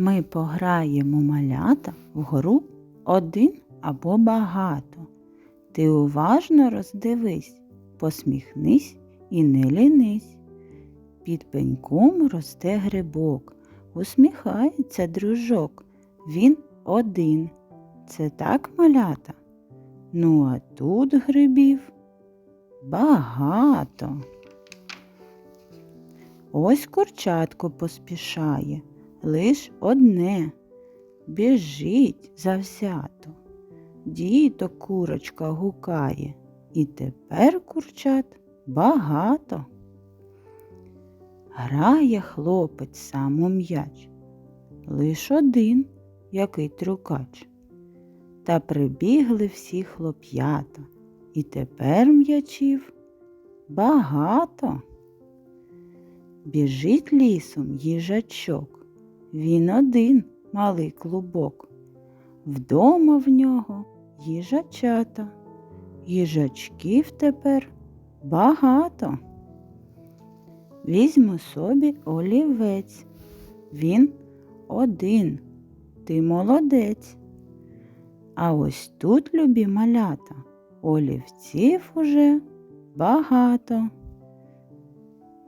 Ми пограємо малята в гру один або багато. Ти уважно роздивись, посміхнись і не лінись. Під пеньком росте грибок, усміхається дружок. Він один. Це так малята? Ну, а тут грибів багато. Ось курчатко поспішає, лиш одне. Біжить завзято. Діток курочка гукає, і тепер курчат багато. Грає хлопець сам у м'яч, лиш один, який трюкач. Та прибігли всі хлоп'ята, і тепер м'ячів багато. Біжить лісом їжачок, він один малий клубок. Вдома в нього їжачата, їжачків тепер багато. Візьмо собі олівець, він один, ти молодець. А ось тут, любі малята, олівців уже багато.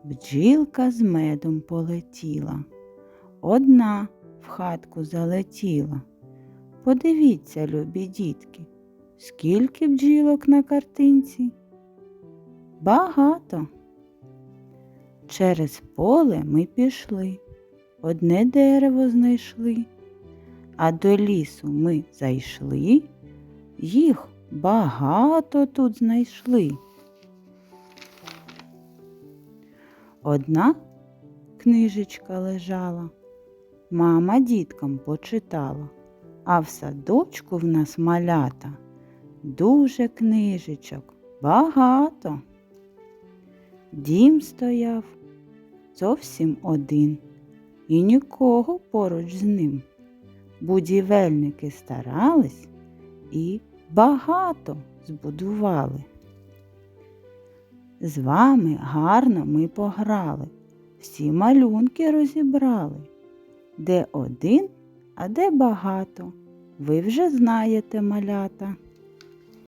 Бджілка з медом полетіла, одна в хатку залетіла. Подивіться, любі дітки, скільки бджілок на картинці? Багато. Через поле ми пішли, одне дерево знайшли, а до лісу ми зайшли, їх багато тут знайшли. Одна книжечка лежала, мама діткам почитала, а в садочку в нас малята дуже книжечок, багато. Дім стояв зовсім один, і нікого поруч з ним. Будівельники старались і багато збудували. З вами гарно ми пограли, всі малюнки розібрали. Де один, а де багато, ви вже знаєте малята.